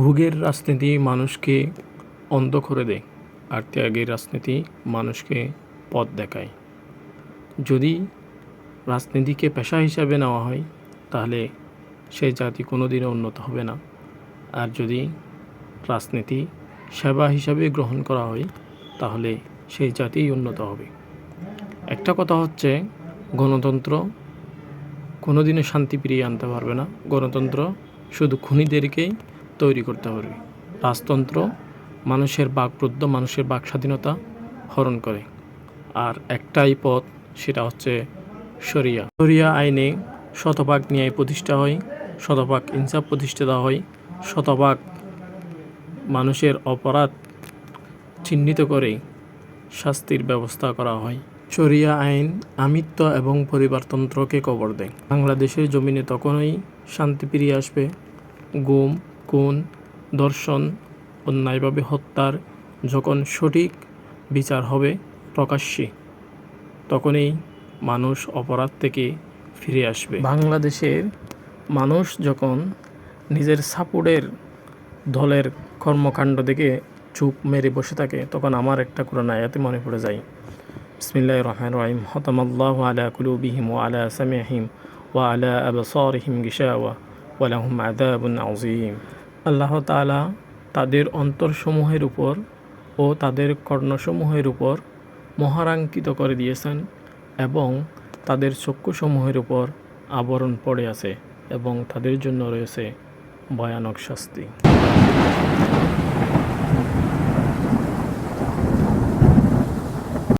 ভোগের রাজনীতি মানুষকে অন্ধ করে দেয় আর ত্যাগের রাজনীতি মানুষকে পথ দেখায়। যদি রাজনীতিকে পেশা হিসাবে নেওয়া হয়, তাহলে সেই জাতি কোনো দিনও উন্নত হবে না। আর যদি রাজনীতি সেবা হিসাবে গ্রহণ করা হয়, তাহলে সেই জাতিই উন্নত হবে। একটা কথা হচ্ছে, গণতন্ত্র কোনো দিনও শান্তি ফিরিয়ে আনতে পারবে না। গণতন্ত্র শুধু খুনিদেরকেই তৈরি করতে পারবে রাজতন্ত্র মানুষের বাকবুদ্ধ মানুষের বাক স্বাধীনতা হরণ করে। আর একটাই পথ, সেটা হচ্ছে শরিয়া। শরিয়া আইনে শতভাগ ন্যায় প্রতিষ্ঠা হয়, শতভাগ ইনসাফ প্রতিষ্ঠিত হয়, শতভাগ মানুষের অপরাধ চিহ্নিত করে শাস্তির ব্যবস্থা করা হয়। শরিয়া আইন আমিত্ব এবং পরিবারতন্ত্রকে কবর দেয়। বাংলাদেশের জমিনে তখনই শান্তি ফিরিয়ে আসবে। গুম খুন, ধর্ষণ, অন্যায়ভাবে হত্যার যখন সঠিক বিচার হবে প্রকাশ্যে, তখনই মানুষ অপরাধ থেকে ফিরে আসবে। বাংলাদেশের মানুষ যখন নিজের সাপোর্টের দলের কর্মকাণ্ড দেখে চুপ মেরে বসে থাকে, তখন আমার একটা কোরআন আয়াতে মনে পড়ে যায়। বিসমিল্লাহ রহমান রহিম। হতামাল্লাহ আলা কুলুবিহিম ও আলা সামিহিম ও আলা আবসারিহিম গিশাওয়া ওয়ালাহুম আদাবুন আজিম আল্লাহ তালা তাদের অন্তরসমূহের উপর ও তাদের কর্ণসমূহের উপর মহারাঙ্কিত করে দিয়েছেন এবং তাদের চক্ষুসমূহের উপর আবরণ পড়ে আছে এবং তাদের জন্য রয়েছে ভয়ানক শাস্তি।